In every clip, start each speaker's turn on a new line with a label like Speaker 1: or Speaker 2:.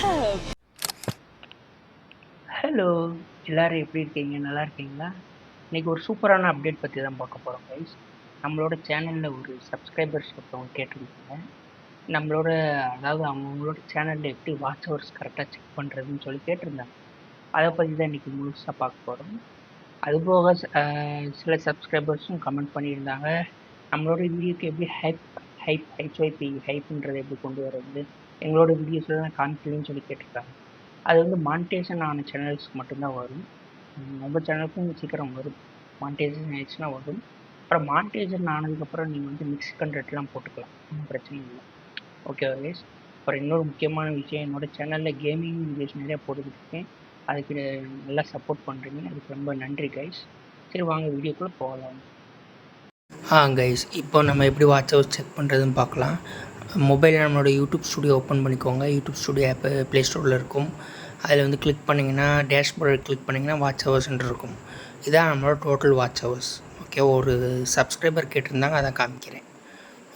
Speaker 1: have hello எல்லோரும் எப்படி இருக்கீங்க நல்லா இருக்கீங்களா இன்றைக்கி ஒரு சூப்பரான அப்டேட் பற்றி தான் பார்க்க போகிறோம் கைஸ் நம்மளோட சேனலில் ஒரு சப்ஸ்கிரைபர்ஸ் ஒருத்தவங்க கேட்டிருக்காங்க நம்மளோட அதாவது அவங்களோட சேனலில் எப்படி வாட்ச் ஹவர்ஸ் கரெக்டாக செக் பண்ணுறதுன்னு சொல்லி கேட்டிருந்தாங்க அதை பற்றி தான் இன்றைக்கி முழுசாக பார்க்க போகிறோம் அதுபோக சில சப்ஸ்கிரைபர்ஸும் கமெண்ட் பண்ணியிருந்தாங்க நம்மளோட வீடியோக்கு எப்படி ஹைப் ஹைப் ஹைச்ஒய்பி ஹைப்புன்றதை எப்படி கொண்டு வர்றது எங்களோட வீடியோஸில் தான் காமிக்கலன்னு சொல்லி கேட்டிருக்காங்க அது வந்து மானிட்டேஷன் ஆன சேனல்ஸ்க்கு மட்டும்தான் வரும் உங்கள் சேனலுக்கும் சீக்கிரம் வரும் மானிட்டேஷன் ஆயிடுச்சுன்னா வரும் அப்புறம் மானிட்டேஷன் ஆனதுக்கப்புறம் நீங்கள் வந்து மிக்ஸ் கண்ட்ரெட்லாம் போட்டுக்கலாம் ஒன்றும் பிரச்சனை இல்லை ஓகே கைஸ் அப்புறம் இன்னொரு முக்கியமான விஷயம் என்னோடய சேனலில் கேமிங் வீடியோஸ் நிறையா போட்டுக்கிட்டு அதுக்கு நல்லா சப்போர்ட் பண்ணுறீங்க அதுக்கு ரொம்ப நன்றி கைஸ் சரி வாங்க வீடியோக்குள்ளே போகலாம்
Speaker 2: ஆ கைஸ் இப்போ நம்ம எப்படி வாட்ச் செக் பண்ணுறதுன்னு பார்க்கலாம் மொபைல் நம்மளோட யூடியூப் ஸ்டுடியோ ஓப்பன் பண்ணிக்கோங்க யூடியூப் ஸ்டுடியோ ஆப்பு ப்ளே ஸ்டோரில் இருக்கும் அதில் வந்து கிளிக் பண்ணிங்கன்னா டேஷ்போர்டில் கிளிக் பண்ணிங்கன்னா வாட்ச் ஹவர்ஸ் இருக்கும் இதான் நம்மளோட டோட்டல் வாட்ச் ஹவர்ஸ் ஓகே ஒரு சப்ஸ்கிரைபர் கேட்டிருந்தாங்க அதை காமிக்கிறேன்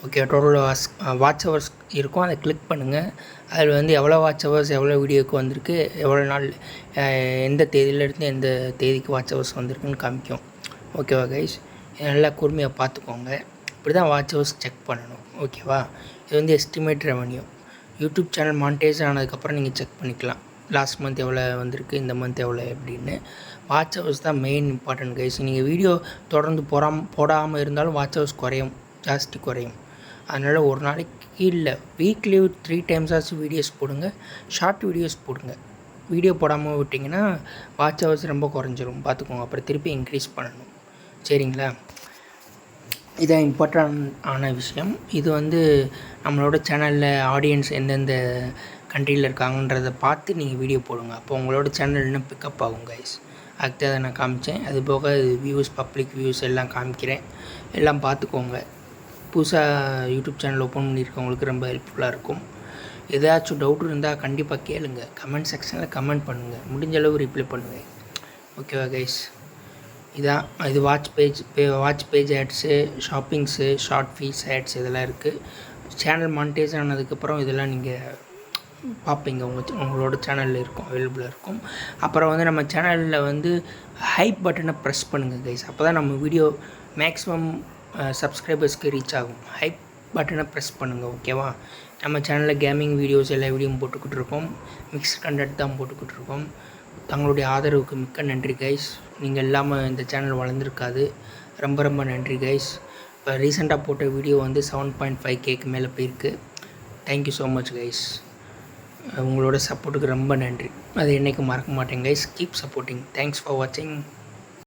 Speaker 2: okay total watch watch hours இருக்கும் அதை கிளிக் பண்ணுங்கள் அதில் வந்து எவ்வளோ வாட்ச் ஹவர்ஸ் எவ்வளோ வீடியோக்கு வந்திருக்கு எவ்வளோ நாள் எந்த தேதியிலேருந்து எந்த தேதிக்கு வாட்ச் ஹவர்ஸ் வந்திருக்குன்னு காமிக்கும் ஓகேவா கைஸ் நல்லா கூர்மையாக பார்த்துக்கோங்க இப்படி தான் வாட்ச் ஹவர்ஸ் செக் பண்ணணும் ஓகேவா இது வந்து estimate revenue YouTube channel monetize ஆனதுக்கப்புறம் நீங்கள் செக் பண்ணிக்கலாம் லாஸ்ட் மந்த் எவ்வளோ வந்திருக்கு இந்த மந்த் எவ்வளோ அப்படின்னு வாட்ச் ஹவர்ஸ் தான் மெயின் இம்பார்ட்டன்ட் கைஸ் நீங்கள் வீடியோ தொடர்ந்து போடாம போடாமல் இருந்தாலும் வாட்ச் ஹவர்ஸ் குறையும் ஜாஸ்தி குறையும் அதனால் ஒரு நாளைக்கு இல்லை வீக்லி த்ரீ டைம்ஸாச்சும் வீடியோஸ் போடுங்க ஷார்ட் வீடியோஸ் போடுங்க வீடியோ போடாமல் விட்டிங்கன்னா வாட்ச் ஹவர்ஸ் ரொம்ப குறைஞ்சிரும் பார்த்துக்கோங்க அப்புறம் திருப்பி இன்க்ரீஸ் பண்ணணும் சரிங்களா இதான் இம்பார்ட்டன் ஆன விஷயம் இது வந்து நம்மளோட சேனலில் ஆடியன்ஸ் எந்தெந்த கண்ட்ரியில் இருக்காங்கன்றதை பார்த்து நீங்கள் வீடியோ போடுங்க அப்போ உங்களோட சேனல் இன்னும் பிக்கப் ஆகும் கைஸ் அதுக்கு தான் நான் காமிச்சேன் அது போக வியூஸ் பப்ளிக் வியூஸ் எல்லாம் காமிக்கிறேன் எல்லாம் பார்த்துக்கோங்க புதுசாக யூடியூப் சேனல் ஓப்பன் பண்ணியிருக்கவங்களுக்கு ரொம்ப ஹெல்ப்ஃபுல்லாக இருக்கும் ஏதாச்சும் டவுட் இருந்தால் கண்டிப்பாக கேளுங்கள் கமெண்ட் செக்ஷனில் கமெண்ட் பண்ணுங்கள் முடிஞ்சளவு ரிப்ளை பண்ணுங்கள் ஓகேவா கைஸ் இதான் இது watch page watch page ads shoppings short feeds ads இதெல்லாம் இருக்குது சேனல் மானிட்டைஸ் ஆனதுக்கப்புறம் இதெல்லாம் நீங்கள் பார்ப்பீங்க உங்கள் உங்களோட சேனலில் இருக்கும் அவைலபிளாக இருக்கும் அப்புறம் வந்து நம்ம சேனலில் வந்து ஹைப் பட்டனை ப்ரெஸ் பண்ணுங்கள் கைஸ் அப்போ தான் நம்ம வீடியோ மேக்ஸிமம் சப்ஸ்கிரைபர்ஸ்க்கு ரீச் ஆகும் ஹைப் பட்டனை ப்ரெஸ் பண்ணுங்கள் ஓகேவா நம்ம சேனலில் கேமிங் வீடியோஸ் எல்லா வீடியோவும் போட்டுக்கிட்டு இருக்கோம் மிக்ஸ் கண்டென்ட் தான் போட்டுக்கிட்டு இருக்கோம் தங்களுடைய ஆதரவுக்கு மிக்க நன்றி கைஸ் நீங்கள் இல்லாமல் இந்த சேனல் வளர்ந்துருக்காது ரொம்ப ரொம்ப நன்றி கைஸ் இப்போ ரீசெண்டாக போட்ட வீடியோ வந்து செவன் பாயிண்ட் ஃபைவ் கேக்கு மேலே போயிருக்கு தேங்க்யூ ஸோ மச் கைஸ் உங்களோட சப்போர்ட்டுக்கு ரொம்ப நன்றி அது என்றைக்கும் மறக்க மாட்டேங்க guys keep supporting thanks for வாட்சிங்